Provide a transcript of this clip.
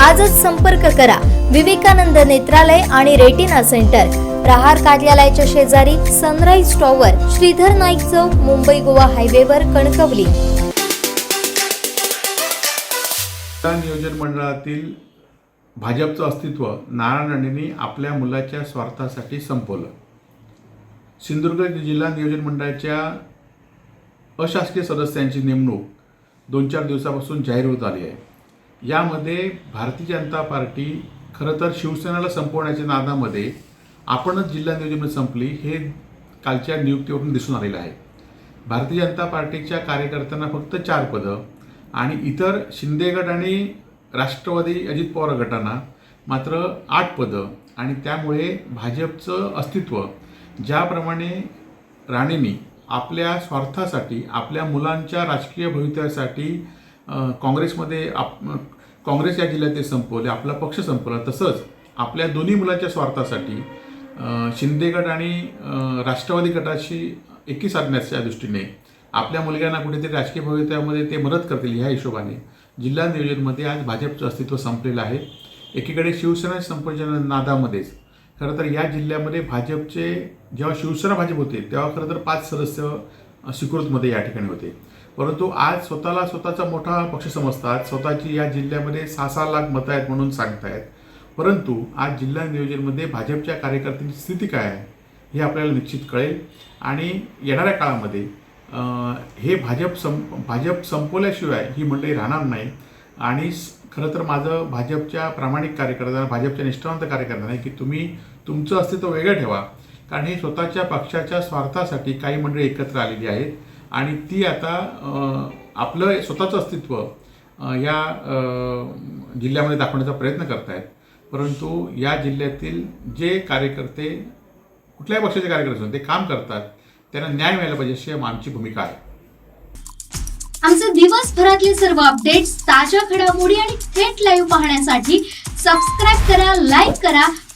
आजच संपर्क करा. विवेकानंद नेत्रालय आणि रेटिना सेंटर. प्रहार कार्यालयाच्या शेजारी सनराईज टॉवर श्रीधर नाईक चौक मुंबई गोवा हायवेवर कणकवली. नियोजन मंडळातील भाजपचं अस्तित्व नारायण राणेंनी आपल्या मुलाच्या स्वार्थासाठी संपवलं. सिंधुदुर्ग जिल्हा नियोजन मंडळाच्या अशासकीय सदस्यांची नेमणूक दोन चार दिवसापासून जाहीर होत आली आहे. यामध्ये भारतीय जनता पार्टी खरं तर शिवसेनेला संपवण्याच्या नादामध्ये आपणच जिल्हा नियोजन संपली हे कालच्या नियुक्तीवरून दिसून आलेलं आहे. भारतीय जनता पार्टीच्या कार्यकर्त्यांना फक्त चार पदं आणि इतर शिंदे गट आणि राष्ट्रवादी अजित पवार गटांना मात्र आठ पदं आणि त्यामुळे भाजपचं अस्तित्व ज्याप्रमाणे राणेंनी आपल्या स्वार्थासाठी आपल्या मुलांच्या राजकीय भवितव्यासाठी काँग्रेसमध्ये आप काँग्रेस या जिल्ह्यात ते संपवले आपला पक्ष संपवला. तसंच आपल्या दोन्ही मुलांच्या स्वार्थासाठी शिंदे गट आणि राष्ट्रवादी गटाशी एकी साधण्याच्या दृष्टीने आपल्या मुलग्यांना कुठेतरी राजकीय भवितव्यामध्ये ते मदत करतील ह्या हिशोबाने जिल्हा नियोजनमध्ये आज भाजपचं अस्तित्व संपलेलं आहे. एकीकडे शिवसेना संपर्क नादामध्येच खरं तर या जिल्ह्यामध्ये भाजपचे जेव्हा शिवसेना भाजप होते तेव्हा खरं तर पाच सदस्य अ, या ठिकाणी होते. परंतु आज स्वतःला स्वतःचा मोठा पक्ष समजतात. स्वतःची या जिल्ह्यामध्ये सहा सहा लाख मतं आहेत म्हणून सांगतायत. परंतु आज जिल्हा नियोजनमध्ये भाजपच्या कार्यकर्त्यांची स्थिती काय आहे हे आपल्याला निश्चित कळेल. आणि येणाऱ्या काळामध्ये हे भाजप सं भाजप संपवल्याशिवाय ही मंडळी राहणार नाही. आणि खरं तर माझं भाजपच्या प्रामाणिक कार्यकर्त्यांना भाजपच्या निष्ठावंत कार्यकर्त्यांना आहे की तुम्ही तुमचं अस्तित्व वेगळं ठेवा. कारण हे स्वतःच्या पक्षाच्या स्वार्थासाठी काही मंडळी एकत्र आलेली आहेत. आणि ती आता आपलं स्वतःचं अस्तित्व या जिल्ह्यामध्ये दाखवण्याचा प्रयत्न करतायत. परंतु या जिल्ह्यातील जे कार्यकर्ते कुठल्याही पक्षाचे कार्यकर्ते असून ते काम करतात त्यांना न्याय मिळायला पाहिजे अशी आमची भूमिका आहे. आमचे दिवसभरातले सर्व अपडेट्स ताज्या घडामोडी आणि थेट लाईव्ह पाहण्यासाठी सबस्क्राईब करा लाईक करा